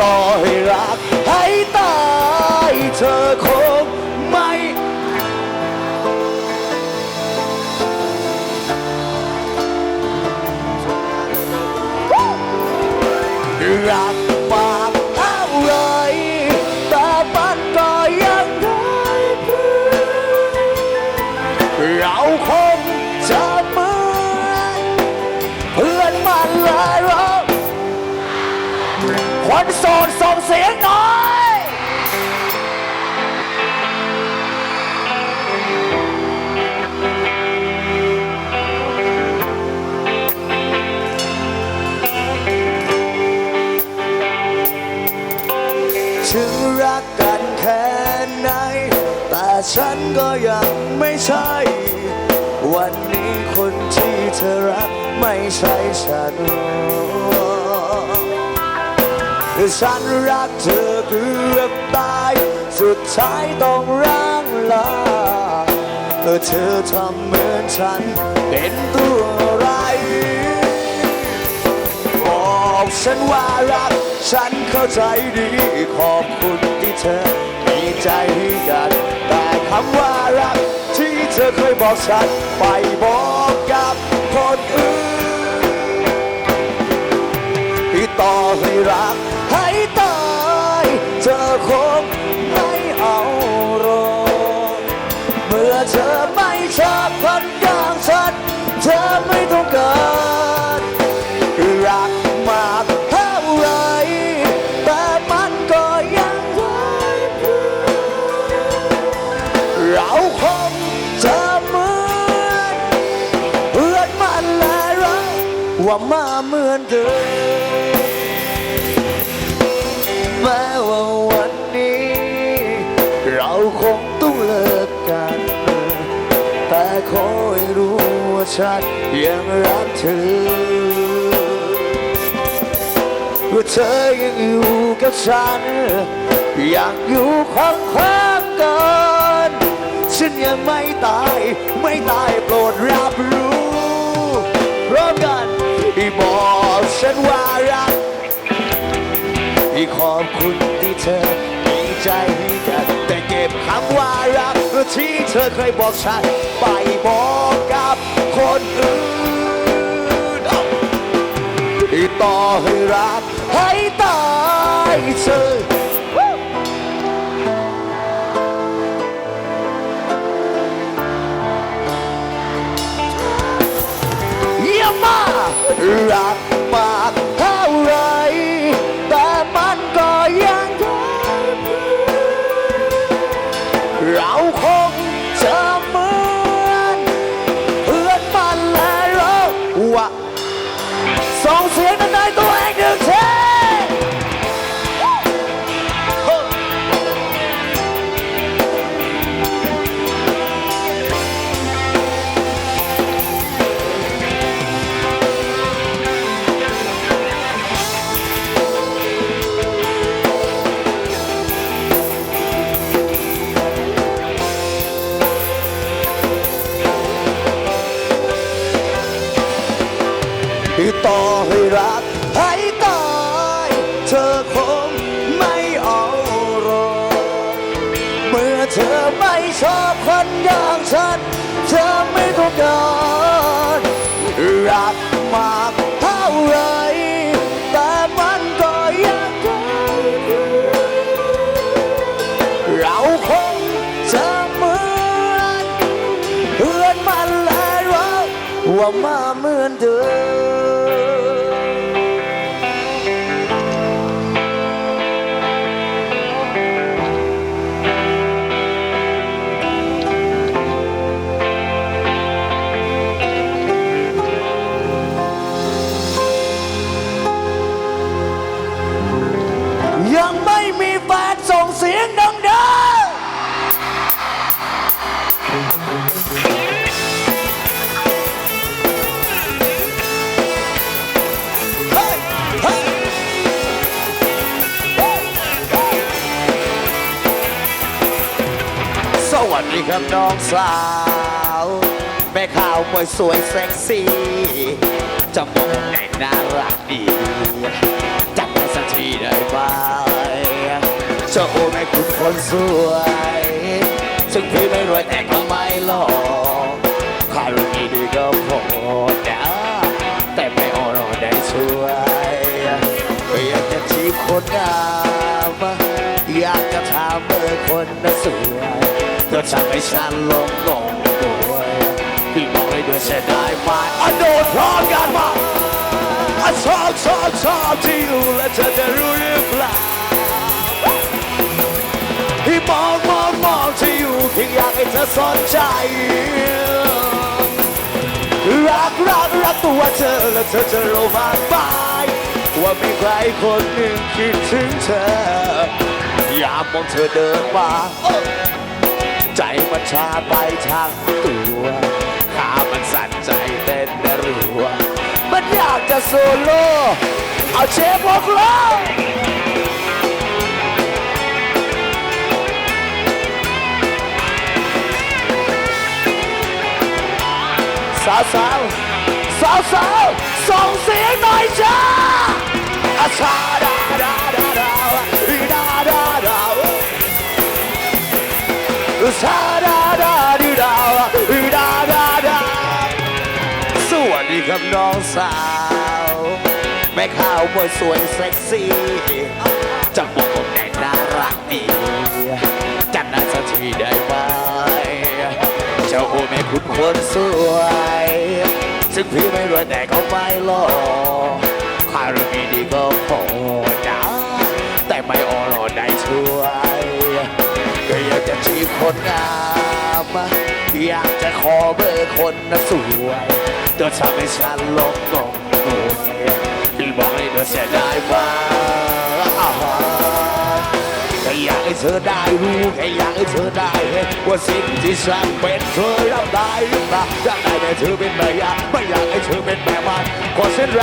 ต่อให้รักให้ตายเธอคงไม่รักมาก ส่งเสียงหน่อยถึงรักกันแค่ไหน แต่ฉันก็ยังไม่ใช่ วันนี้คนที่เธอรักไม่ใช่ฉัน ฉันรักเธอเกือบตาย สุดท้ายต้องร่างลาเธอทำเหมือนฉัน เป็นตัวอะไร บอกฉันว่ารัก ฉันเข้าใจดีขอบคุณที่เธอมีใจให้กัน แต่คำว่ารัก ที่เธอเคยบอกฉัน ไปบอกกับคนอื่นที่ต่อให้รัก อคงไม่เอารอเมื่อเธอไม่ชอบคนอย่างฉันเธอไม่ต้องการรักมากเท่าไรแต่มันก็ยังไร้เพื่อเราคงจะเหมือนเพื่อนมันและเราว่ามาเหมือนเดิม ต้องเลิกกันแต่ขอให้รู้ว่าฉันยังรักเธอว่าเธอยังอยู่กับฉันอยากอยู่ข้างๆกันฉันยังไม่ตายไม่ตายโปรดรับรู้พร้อมกันที่บอกฉันว่ารักที่ขอบคุณที่เธอ ว่ารักที่เธอเคยบอกฉัน ไปบอกกับคนอื่นที่ต่อให้รักให้ตายเธอเยี่ยมมากรัก ต่อให้รักให้ตายเธอคงไม่เอาหรอกเมื่อเธอไม่ชอบคนอย่างฉัน เธอไม่ต้องการรักมากเท่าไรแต่มันก็ยังได้เราคงจะเหมือนเพื่อนมันและเราว่ามาเหมือนเดิม สวัสดีครับน้องสาว แม่ข่าวมวยสวยเซ็กซี่จมองได้น่ารักดีจับได้สักทีได้ไหมจะโอ้แม่คุณคนสวยซึ่งพี่ไม่รวยแต่ก็ไม่หล่อคารุณีดีก็พอนะแต่ไม่อรอได้ช่วยอยากจะจีบคนงามอยากจะถามเบอร์คนนั้นสวย ทำให้ฉันลงหลงด้วยพี่บอกให้ด้วยเสียดายไหมอะโดดพร้อมกันมาอะชอบชอบชอบที่อยู่และเธอจะรู้หรือเปล่าที่มองมองมองที่อยู่เพียงอยากให้เธอสนใจรักรักรักตัวเธอและเธอจะรู้มากมายว่ามีใครคนหนึ่งคิดถึงเธอ อยากมองเธอเดินมา ใจมันชาไปทางตัวขามันสั่นใจเต้นระรัว มันอยากจะโซโล่เอาเชฟบอกเลยสาวสาวสาวสาวส่งเสียงหน่อยจ้าอาชาดาดาดาดาดาดา ดาซาดาดาดีดาดาดาดาสวัสดีครับน้องสาว แม่ข้าวมวยสวยเซ็กซี่จะบอกผมแน่น่ารักดีจัดหน้าสักทีได้ไหมเจ้าโอแม่คุณคนสวยซึ่งพี่ไม่รวยแต่ก็ไม่หล่อคารมีดีก็ คนงามอยากจะขอเบอร์คนน่ะสวยเธอทำให้ฉันหลงงงงวยพี่บอกให้เธอเสียดายมากแค่อยากให้เธอได้รู้แค่อยากให้เธอได้เห็นว่าสิ่งที่ฉันเป็นเธอรับได้หรือเปล่าอยากได้แต่เธอเป็นแม่ยาไม่อยากให้เธอเป็นแม่มันขอเส้นแร